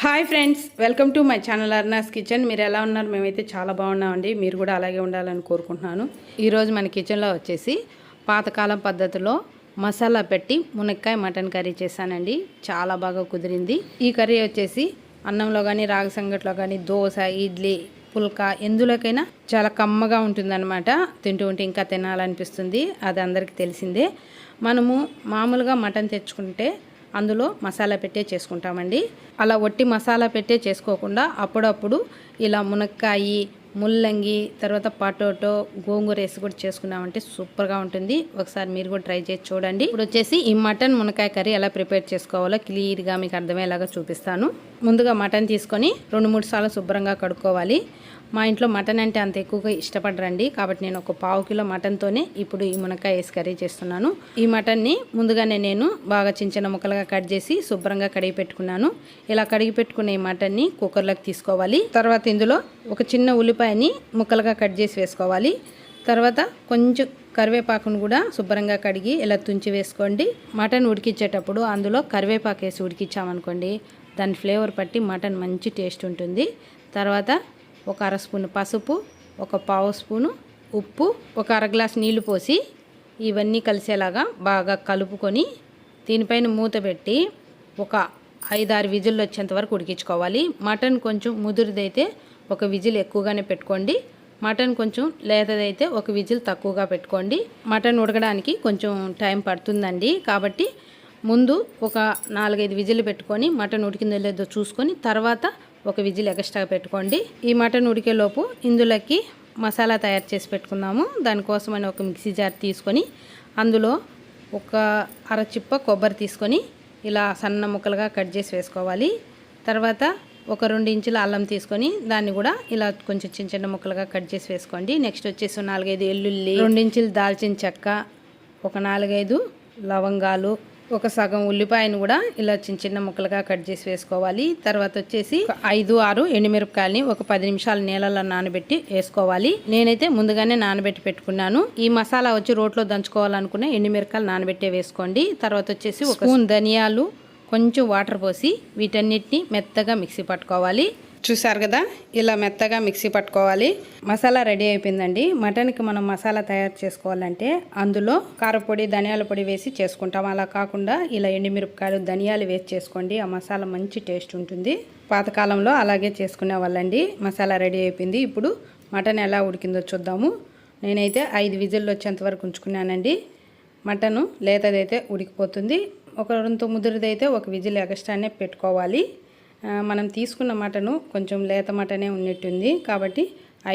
Hi friends welcome to my channel Arnas kitchen. మీరు ఎలా ఉన్నారు? మేమైతే చాలా బాగున్నామండి. మీరు కూడా అలాగే ఉండాలని కోరుకుంటున్నాను. ఈరోజు మన కిచెన్లో వచ్చేసి పాతకాలం పద్ధతిలో మసాలా పెట్టి మునక్కాయ మటన్ కర్రీ చేశానండి. చాలా బాగా కుదిరింది. ఈ కర్రీ వచ్చేసి అన్నంలో కానీ రాగి సంగట్లో కానీ దోశ ఇడ్లీ పుల్కా ఎందులోకైనా చాలా కమ్మగా ఉంటుందన్నమాట. తింటూ ఉంటే ఇంకా తినాలనిపిస్తుంది. అది అందరికీ తెలిసిందే. మనము మామూలుగా మటన్ తెచ్చుకుంటే అందులో మసాలా పెట్టే చేసుకుంటామండి. అలా ఒట్టి మసాలా పెట్టే చేసుకోకుండా అప్పుడప్పుడు ఇలా మునక్కాయి ముల్లంగి తర్వాత పటోటో గోంగూర వేసి కూడా చేసుకున్నామంటే సూపర్గా ఉంటుంది. ఒకసారి మీరు కూడా ట్రై చేసి చూడండి. ఇప్పుడు వచ్చేసి ఈ మటన్ మునక్కాయ కర్రీ ఎలా ప్రిపేర్ చేసుకోవాలో క్లియర్గా మీకు అర్థమయ్యేలాగా చూపిస్తాను. ముందుగా మటన్ తీసుకొని రెండు మూడు సార్లు శుభ్రంగా కడుక్కోవాలి. మా ఇంట్లో మటన్ అంటే అంత ఎక్కువగా ఇష్టపడరండి. కాబట్టి నేను ఒక పావు కిలో మటన్తోనే ఇప్పుడు ఈ మునక్కాయ వేసి కర్రీ చేస్తున్నాను. ఈ మటన్ని ముందుగానే నేను బాగా చిన్న చిన్న ముక్కలుగా కట్ చేసి శుభ్రంగా కడిగి పెట్టుకున్నాను. ఇలా కడిగి పెట్టుకున్న ఈ మటన్ని కుక్కర్లోకి తీసుకోవాలి. తర్వాత ఇందులో ఒక చిన్న ఉల్లిపాయని ముక్కలుగా కట్ చేసి వేసుకోవాలి. తర్వాత కొంచెం కరివేపాకును కూడా శుభ్రంగా కడిగి ఇలా తుంచి వేసుకోండి. మటన్ ఉడికించేటప్పుడు అందులో కరివేపాకు వేసి ఉడికించామనుకోండి దాని ఫ్లేవర్ పట్టి మటన్ మంచి టేస్ట్ ఉంటుంది. తర్వాత ఒక అర స్పూన్ పసుపు ఒక పావు స్పూను ఉప్పు ఒక అర గ్లాస్ నీళ్ళు పోసి ఇవన్నీ కలిసేలాగా బాగా కలుపుకొని దీనిపైన మూత పెట్టి ఒక ఐదారు విజిల్లు వచ్చేంత వరకు ఉడికించుకోవాలి. మటన్ కొంచెం ముదురుదైతే ఒక విజిల్ ఎక్కువగానే పెట్టుకోండి. మటన్ కొంచెం లేతదైతే ఒక విజిల్ తక్కువగా పెట్టుకోండి. మటన్ ఉడకడానికి కొంచెం టైం పడుతుందండి. కాబట్టి ముందు ఒక నాలుగైదు విజిల్ పెట్టుకొని మటన్ ఉడికిందో లేదో చూసుకొని తర్వాత ఒక విజిల్ ఎక్స్ట్రా పెట్టుకోండి. ఈ మటన్ ఉడికేలోపు ఇందులోకి మసాలా తయారు చేసి పెట్టుకుందాము. దానికోసమని ఒక మిక్సీ జార్ తీసుకొని అందులో ఒక అరచిప్ప కొబ్బరి తీసుకొని ఇలా సన్న ముక్కలుగా కట్ చేసి వేసుకోవాలి. తర్వాత ఒక రెండు ఇంచుల అల్లం తీసుకొని దాన్ని కూడా ఇలా కొంచెం చిన్న చిన్న ముక్కలుగా కట్ చేసి వేసుకోండి. నెక్స్ట్ వచ్చేసి నాలుగైదు ఎల్లుల్లి రెండు ఇంచులు దాల్చిన చెక్క ఒక నాలుగైదు లవంగాలు ఒక సగం ఉల్లిపాయను కూడా ఇలా చిన్న చిన్న ముక్కలుగా కట్ చేసి వేసుకోవాలి. తర్వాత వచ్చేసి ఐదు ఆరు ఎండుమిరపకాయలని ఒక పది నిమిషాలు నీళ్ళలో నానబెట్టి వేసుకోవాలి. నేనైతే ముందుగానే నానబెట్టి పెట్టుకున్నాను. ఈ మసాలా వచ్చి రోట్లో దంచుకోవాలనుకునే ఎండుమిరపకాయలు నానబెట్టే వేసుకోండి. తర్వాత వచ్చేసి ఒక స్పూన్ ధనియాలు కొంచెం వాటర్ పోసి వీటన్నిటిని మెత్తగా మిక్సీ పట్టుకోవాలి. చూసారు కదా? ఇలా మెత్తగా మిక్సీ పట్టుకోవాలి. మసాలా రెడీ అయిపోయిందండి. మటన్కి మనం మసాలా తయారు చేసుకోవాలంటే అందులో కారపొడి ధనియాల పొడి వేసి చేసుకుంటాం. అలా కాకుండా ఇలా ఎండుమిరపకాయలు ధనియాలు వేసి చేసుకోండి. ఆ మసాలా మంచి టేస్ట్ ఉంటుంది. పాతకాలంలో అలాగే చేసుకునే వాళ్ళండి. మసాలా రెడీ అయిపోయింది. ఇప్పుడు మటన్ ఎలా ఉడికిందో చూద్దాము. నేనైతే ఐదు విజిల్లు వచ్చేంత వరకు ఉంచుకున్నానండి. మటను లేతదైతే ఉడికిపోతుంది. ఒక రెండు ముదురుదైతే ఒక విజిల్ ఎగస్ట్రానే పెట్టుకోవాలి. మనం తీసుకున్న మటను కొంచెం లేత మటనే ఉన్నట్టుంది. కాబట్టి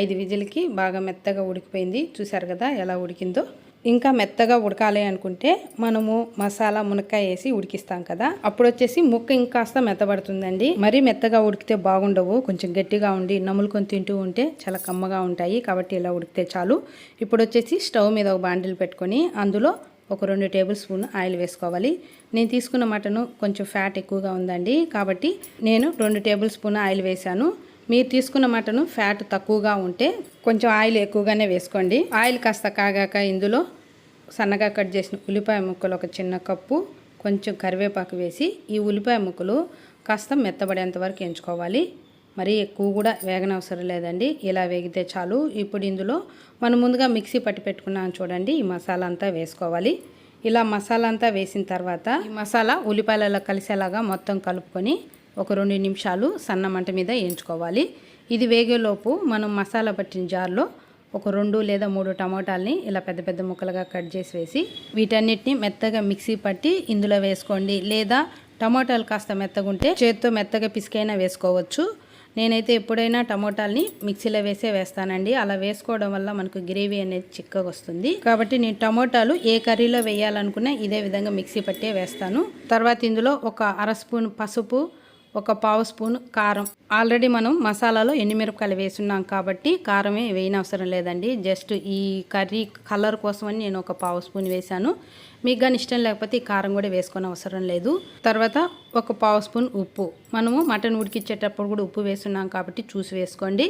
ఐదు విజిల్కి బాగా మెత్తగా ఉడికిపోయింది. చూసారు కదా ఎలా ఉడికిందో? ఇంకా మెత్తగా ఉడకాలి అనుకుంటే మనము మసాలా మునక్కాయ వేసి ఉడికిస్తాం కదా. అప్పుడు వచ్చేసి ముక్క ఇంకాస్త మెత్తబడుతుందండి. మరీ మెత్తగా ఉడికితే బాగుండవు. కొంచెం గట్టిగా ఉండి నములుకొని తింటూ ఉంటే చాలా కమ్మగా ఉంటాయి. కాబట్టి ఇలా ఉడికితే చాలు. ఇప్పుడు వచ్చేసి స్టవ్ మీద ఒక బాండిల్ పెట్టుకొని అందులో ఒక రెండు టేబుల్ స్పూన్ ఆయిల్ వేసుకోవాలి. నేను తీసుకున్న మటను కొంచెం ఫ్యాట్ ఎక్కువగా ఉందండి. కాబట్టి నేను రెండు టేబుల్ స్పూన్ ఆయిల్ వేశాను. మీరు తీసుకున్న మటను ఫ్యాట్ తక్కువగా ఉంటే కొంచెం ఆయిల్ ఎక్కువగానే వేసుకోండి. ఆయిల్ కాస్త కాగాక ఇందులో సన్నగా కట్ చేసిన ఉల్లిపాయ ముక్కలు ఒక చిన్న కప్పు కొంచెం కరివేపాకు వేసి ఈ ఉల్లిపాయ ముక్కలు కాస్త మెత్తబడేంత వరకు ఎంచుకోవాలి. మరీ ఎక్కువ కూడా వేగనవసరం లేదండి. ఇలా వేగితే చాలు. ఇప్పుడు ఇందులో మనం ముందుగా మిక్సీ పట్టి పెట్టుకున్నాం చూడండి. ఈ మసాలా అంతా వేసుకోవాలి. ఇలా మసాలా అంతా వేసిన తర్వాత ఈ మసాలా ఉల్లిపాయలలో కలిసేలాగా మొత్తం కలుపుకొని ఒక రెండు నిమిషాలు సన్న మంట మీద వేయించుకోవాలి. ఇది వేగేలోపు మనం మసాలా పట్టిన జార్లో ఒక రెండు లేదా మూడు టమాటాలని ఇలా పెద్ద పెద్ద ముక్కలుగా కట్ చేసి వేసి వీటన్నిటిని మెత్తగా మిక్సీ పట్టి ఇందులో వేసుకోండి. లేదా టమోటాలు కాస్త మెత్తగా ఉంటే చేత్తో మెత్తగా పిసికైనా వేసుకోవచ్చు. నేనైతే ఎప్పుడైనా టమోటాలని మిక్సీలో వేసే వేస్తానండి. అలా వేసుకోవడం వల్ల మనకు గ్రేవీ అనేది చిక్కగా వస్తుంది. కాబట్టి నేను టమోటాలు ఏ కర్రీలో వేయాలనుకున్నా ఇదే విధంగా మిక్సీ పట్టే వేస్తాను. తర్వాత ఇందులో ఒక అర స్పూన్ పసుపు ఒక పావు స్పూన్ కారం. ఆల్రెడీ మనం మసాలాలో ఎండుమిరపకాయలు వేసున్నాం కాబట్టి కారమే వేయనవసరం లేదండి. జస్ట్ ఈ కర్రీ కలర్ కోసమని నేను ఒక పావు స్పూన్ వేశాను. మీకు కానీ ఇష్టం లేకపోతే ఈ కారం కూడా వేసుకొని అవసరం లేదు. తర్వాత ఒక పావు స్పూన్ ఉప్పు. మనము మటన్ ఉడికిచ్చేటప్పుడు కూడా ఉప్పు వేస్తున్నాం కాబట్టి చూసి వేసుకోండి.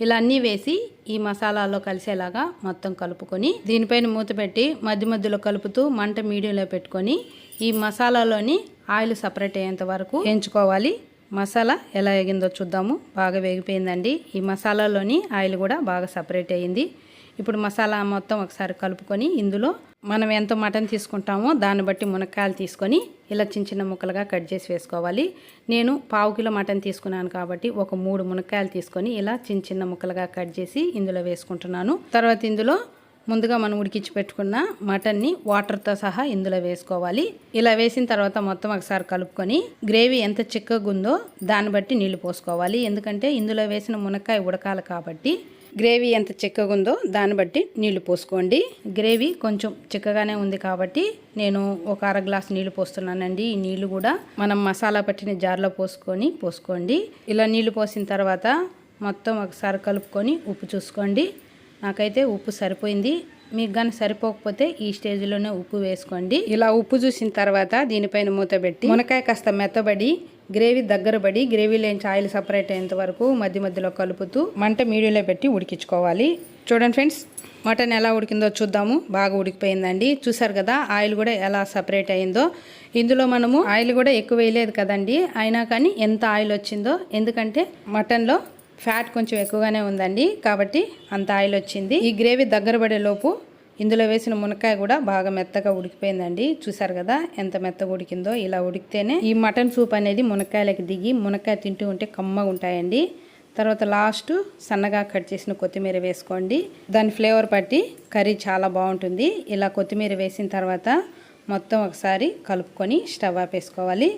ఇలా అన్నీ వేసి ఈ మసాలాలో కలిసేలాగా మొత్తం కలుపుకొని దీనిపైన మూత పెట్టి మధ్య మధ్యలో కలుపుతూ మంట మీడియంలో పెట్టుకొని ఈ మసాలాలోని ఆయిల్ సపరేట్ అయ్యేంత వరకు ఎంచుకోవాలి మసాలా ఎలా వేగిందో చూద్దాము. బాగా వేగిపోయిందండి. ఈ మసాలాలోని ఆయిల్ కూడా బాగా సపరేట్ అయ్యింది. ఇప్పుడు మసాలా మొత్తం ఒకసారి కలుపుకొని ఇందులో మనం ఎంత మటన్ తీసుకుంటామో దాన్ని బట్టి మునక్కాయలు తీసుకొని ఇలా చిన్న చిన్న ముక్కలుగా కట్ చేసి వేసుకోవాలి. నేను పావు కిలో మటన్ తీసుకున్నాను కాబట్టి ఒక మూడు మునక్కాయలు తీసుకొని ఇలా చిన్న చిన్న ముక్కలుగా కట్ చేసి ఇందులో వేసుకుంటున్నాను. తర్వాత ఇందులో ముందుగా మనం ఉడికించి పెట్టుకున్న మటన్ని వాటర్తో సహా ఇందులో వేసుకోవాలి. ఇలా వేసిన తర్వాత మొత్తం ఒకసారి కలుపుకొని గ్రేవీ ఎంత చిక్కగా ఉందో దాన్ని బట్టి నీళ్ళు పోసుకోవాలి. ఎందుకంటే ఇందులో వేసిన మునక్కాయ ఉడకాలి కాబట్టి గ్రేవీ ఎంత చిక్కగా ఉందో దాన్ని బట్టి నీళ్ళు పోసుకోండి. గ్రేవీ కొంచెం చిక్కగానే ఉంది కాబట్టి నేను ఒక అర గ్లాస్ నీళ్ళు పోస్తున్నానండి. ఈ నీళ్ళు కూడా మనం మసాలా పట్టిన జార్లో పోసుకొని పోసుకోండి. ఇలా నీళ్ళు పోసిన తర్వాత మొత్తం ఒకసారి కలుపుకొని ఉప్పు చూసుకోండి. నాకైతే ఉప్పు సరిపోయింది. మీకు కానీ సరిపోకపోతే ఈ స్టేజ్లోనే ఉప్పు వేసుకోండి. ఇలా ఉప్పు చూసిన తర్వాత దీనిపైన మూత పెట్టి మునకాయ కాస్త మెత్తబడి గ్రేవీ దగ్గర పడి గ్రేవీ లేని ఆయిల్ సపరేట్ అయ్యేంత వరకు మధ్య మధ్యలో కలుపుతూ మంట మీడియంలో పెట్టి ఉడికించుకోవాలి. చూడండి ఫ్రెండ్స్ మటన్ ఎలా ఉడికిందో చూద్దాము. బాగా ఉడికిపోయిందండి. చూసారు కదా ఆయిల్ కూడా ఎలా సపరేట్ అయిందో ఇందులో మనము ఆయిల్ కూడా ఎక్కువ వేయలేదు కదండి. అయినా కానీ ఎంత ఆయిల్ వచ్చిందో ఎందుకంటే మటన్లో ఫ్యాట్ కొంచెం ఎక్కువగానే ఉందండి. కాబట్టి అంత ఆయిల్ వచ్చింది. ఈ గ్రేవీ దగ్గర పడేలోపు ఇందులో వేసిన మునక్కాయ కూడా బాగా మెత్తగా ఉడికిపోయిందండి. చూసారు కదా ఎంత మెత్తగా ఉడికిందో. ఇలా ఉడికితేనే ఈ మటన్ సూప్ అనేది మునక్కాయలకి దిగి మునక్కాయ తింటూ ఉంటే కమ్మగా ఉంటాయండి. తర్వాత లాస్ట్ సన్నగా కట్ చేసిన కొత్తిమీర వేసుకోండి. దాని ఫ్లేవర్ పట్టి కర్రీ చాలా బాగుంటుంది. ఇలా కొత్తిమీర వేసిన తర్వాత మొత్తం ఒకసారి కలుపుకొని స్టవ్ ఆపేసుకోవాలి.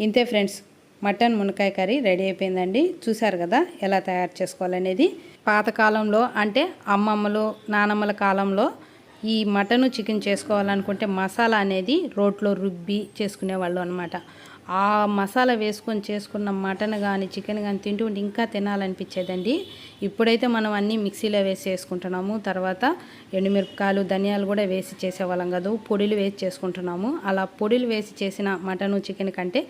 ఇంతే ఫ్రెండ్స్. మటన్ మునకాయ కర్రీ రెడీ అయిపోయిందండి. చూసారు కదా ఎలా తయారు చేసుకోవాలనేది. పాతకాలంలో అంటే అమ్మమ్మలు నానమ్మల కాలంలో ఈ మటను చికెన్ చేసుకోవాలనుకుంటే మసాలా అనేది రోట్లో రుబ్బి చేసుకునేవాళ్ళు అనమాట ఆ మసాలా వేసుకొని చేసుకున్న మటన్ కానీ చికెన్ కానీ తింటూ ఉంటే ఇంకా తినాలనిపించేదండి. ఇప్పుడైతే మనం అన్నీ మిక్సీలో వేసి చేసుకుంటున్నాము. తర్వాత ఎండుమిరపకాయలు ధనియాలు కూడా వేసి చేసేవాళ్ళం కాదు. పొడిలు వేసి చేసుకుంటున్నాము. అలా పొడిలు వేసి చేసిన మటను చికెన్ కంటే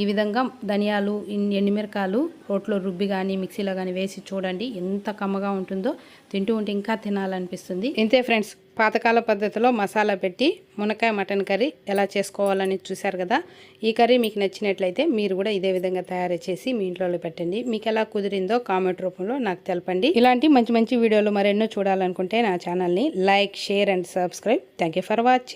ఈ విధంగా ధనియాలు ఎండుమిరకాయలు రోట్లో రుబ్బి కానీ మిక్సీలో కానీ వేసి చూడండి ఎంత కమ్మగా ఉంటుందో. తింటూ ఉంటే ఇంకా తినాలనిపిస్తుంది. ఇంతే ఫ్రెండ్స్ పాతకాల పద్ధతిలో మసాలా పెట్టి మునక్కాయ మటన్ కర్రీ ఎలా చేసుకోవాలని చూశారు కదా ఈ కర్రీ మీకు నచ్చినట్లయితే మీరు కూడా ఇదే విధంగా తయారు చేసి మీ ఇంట్లో పెట్టండి. మీకు ఎలా కుదిరిందో కామెంట్ రూపంలో నాకు తెలపండి. ఇలాంటి మంచి మంచి వీడియోలు మరెన్నో చూడాలనుకుంటే నా ఛానల్ని like share and subscribe. Thank for watching.